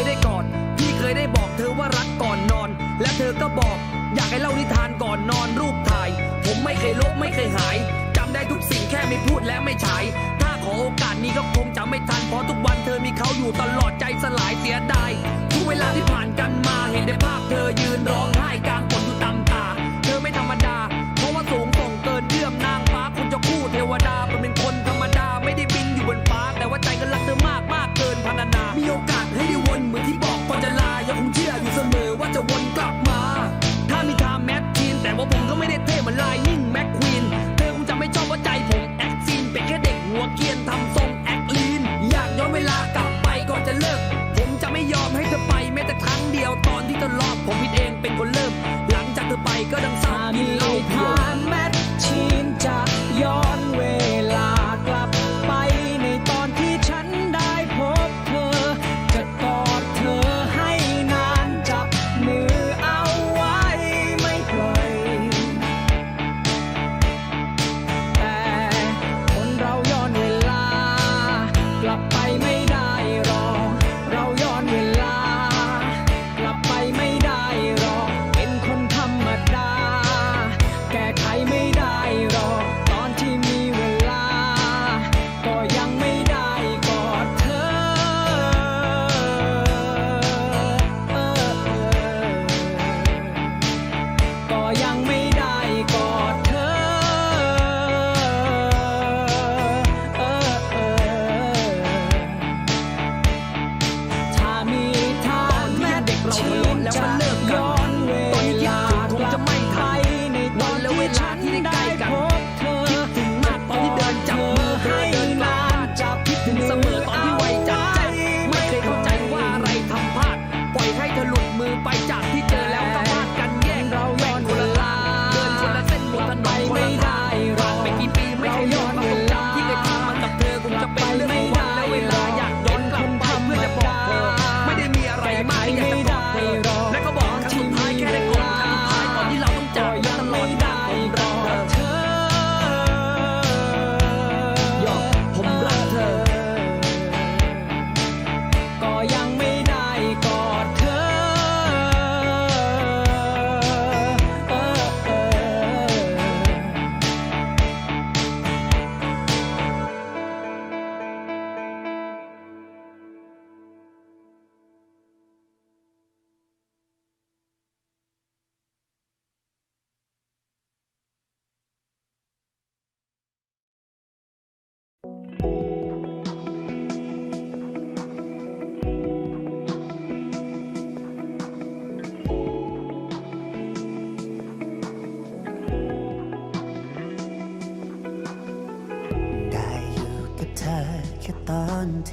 ยได้กอดที่เคยได้บอกเธอว่ารักก่อนนอน และเธอก็บอกอยากให้เล่านิทานก่อนนอนรูปถ่าย ผมไม่เคยลบไม่เคยหายจำได้ทุกสิ่งแค่ไม่พูดและไม่ฉาย ถ้าขอโอกาสนี้ก็คงจะไม่ทันเพราะทุกวันเธอมีเขาอยู่ตลอดใจสลายเสียดายทุกเวลาที่ผ่านกันมาเห็นแต่ภาพเธอยืนร้องไห้กลางฝนอยู่ตามตา เธอไม่ธรรมดา เพราะว่าสูงส่งเกินเอื้อมนางฟ้าคนจะคู่เทวดาเป็นคนธร มอว่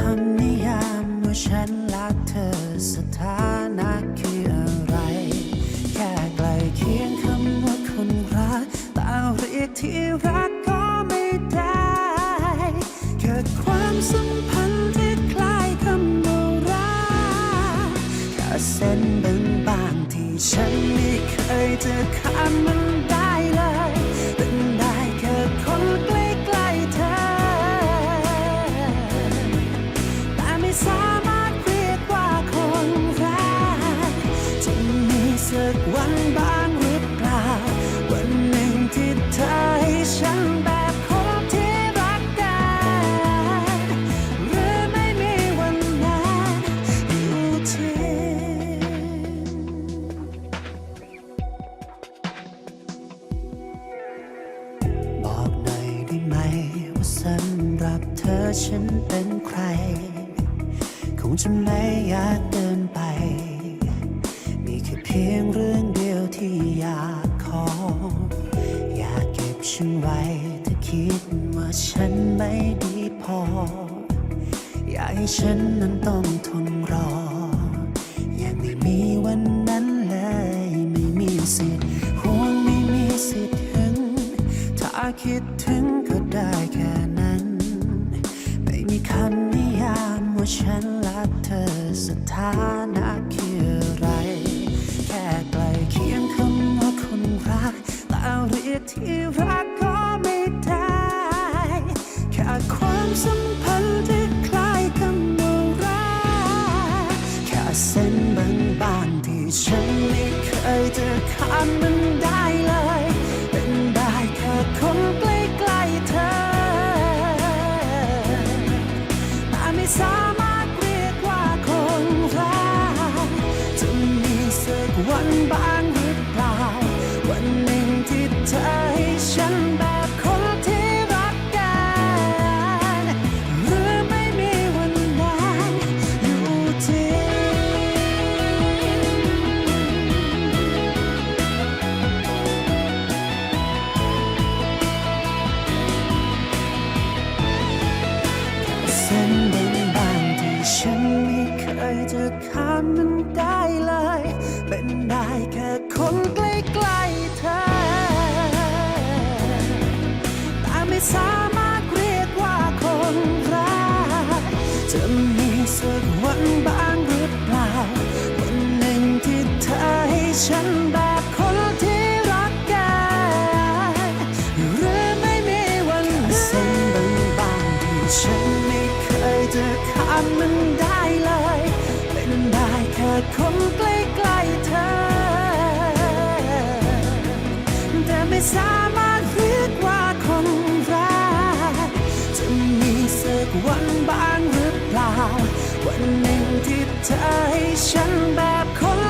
คำนิยามว่าฉันรักเธอสถานะคืออะไร แค่ไกลเคียงคำว่าคนรักแต่เรียกที่รัก สักวันบ้าง อ อยากเก็บฉันไว้ถ้าคิดว่าฉันไม่ดีพอ อยากให้ฉันนั้นต้องทนรอ ยังไม่มีวันนั้นเลย ไม่มีสิทธิ์ห่วงไม่มีสิทธิ์ถึง ถ้าคิดถึงก็ได้แค่นั้น ไม่มีคำนิยามว่าฉันรักเธอสถานะคือ เรี จะมีสักวันบ้างหรือเปล่า วันหนึ่งที่เธอให้ฉันได้ หนึ่งที่เธอให้ฉันแบบคน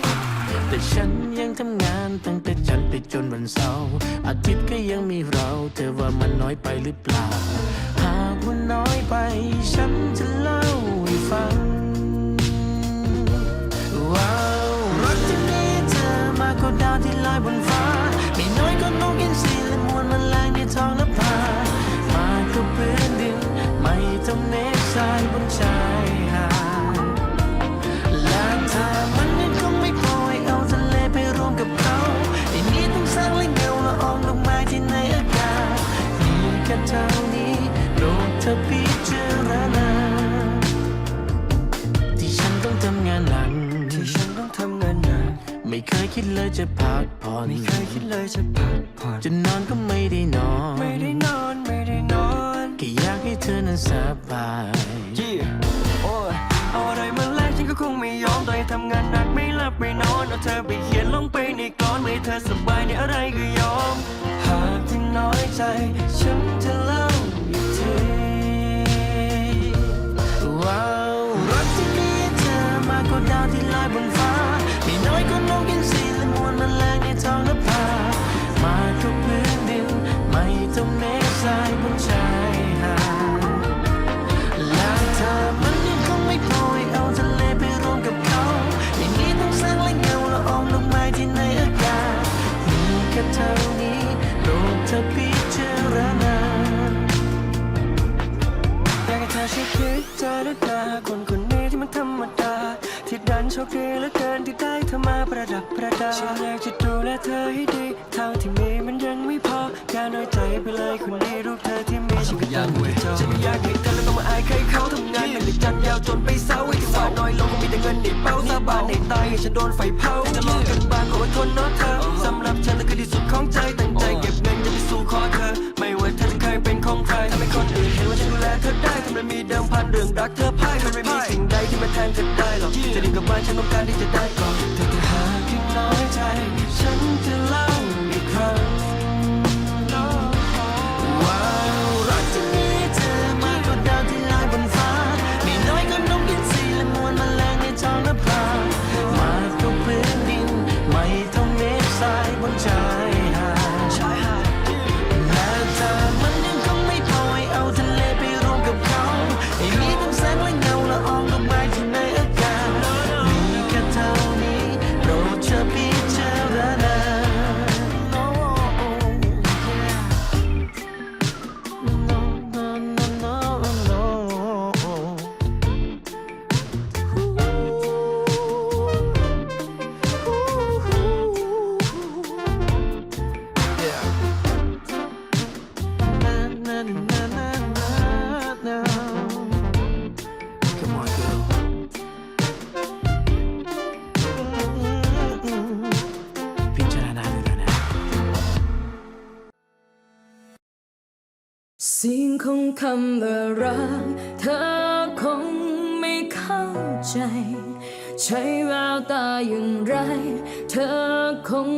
แต่ฉันยังทำงานตั้งแต่จันทร์ไปจนวันเสาร์อาทิตย์ก็ยังมีเรา เธอว่ามันน้อยไปหรือเปล่า หากว่าน้อยไป ฉันจะ เธอพิจารณาที่ฉันต้องทำงานหนักที่ฉันต้องทำงานหนักไม่เคยคิดเลยจะพักผ่อนไม่เคยคิดเลยจะพักผ่อนจะนอนก็ไม่ได้นอน ไม่ได้นอนไม่ได้นอนแค่อยากให้เธอนั้นสบายยี่โอ้ยเอาอะไรมาแลกฉันก็คงไม่ยอมต่อให้ทำงานหนักไม่หลับไม่นอนเอาเธอไปเขียนลงไปในกลอนไม่ให้เธอสบายในอะไรก็ยอมหากเธอน้อยใจฉันจะเล่าอีก ที่ลอยบน ดันโชคดีเหลือเกินที่ได้เธอมาประดับประดาฉันอยากจะดูแลเธอให้ดีเท่าที่มีมันยังไม่พออย่าน้อยใจไปเลยคนนี้รูปเธอที่มีฉันก็ต้องไปจองฉันไม่อยากให้เธอแล้วต้องมาอายใครเขาทำงานมันเลยจันยาวจนไปเศร้าไอ้ที่ว่าน้อยลงก็มีแต่เงินในเป้าสาบานในตายให้ฉันโดนไฟเผาจะลองกันบ้างขออดทนเนาะเธอสำหรับฉันนั่นคือที่สุดของใจตั้งใจเก็บเงินจะไปสู่ขอเธอ ไม่ว่าเธอจะเคยเป็นของใครทำให้คนอื่นเห็นว่าฉันดูแล เธอได้ทำไมมีเดิมพันเรื่องรักเธอพ่ายมันไม่มีสิ่งใดที่มาแทนเธอได้หรอกจะดีกับบ้านฉันต้องการที่จะได้ก่อนเธอ เสียงของคำว่ารัก เธอคงไม่เข้าใจ ใช้แววตาอย่างไร เธอคง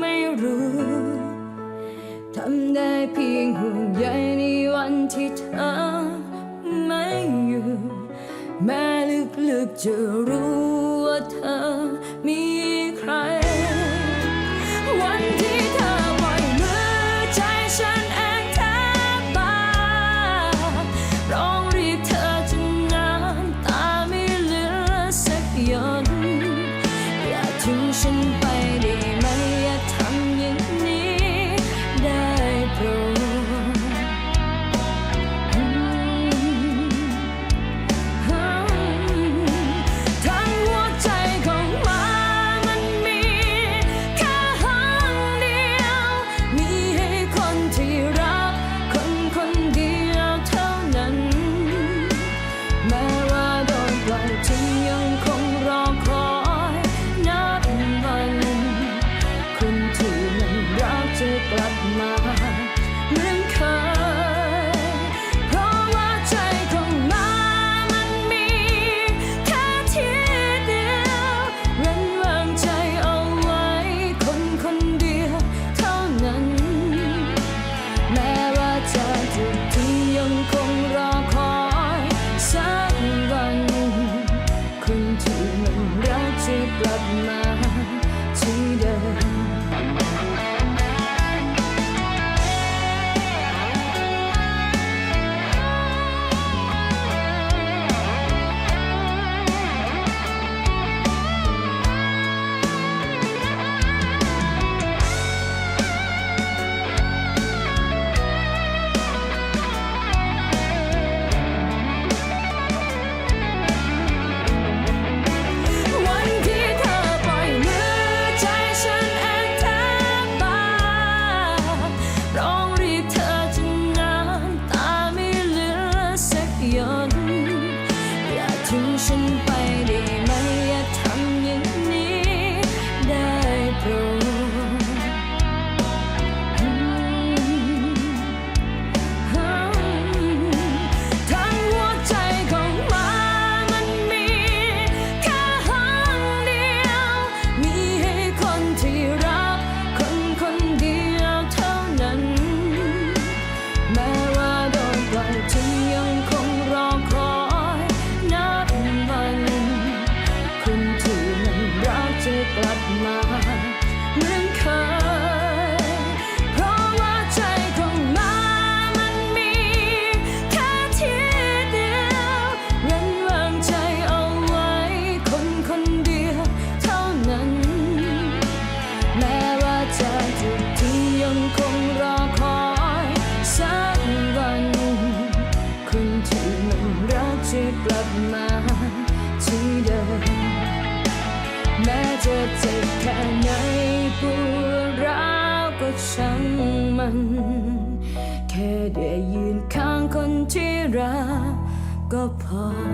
ไม่รู้ทำได้เพียงห่วงใยในวันที่เธอไม่อยู่ แม้ลึกๆจะรู้ ยื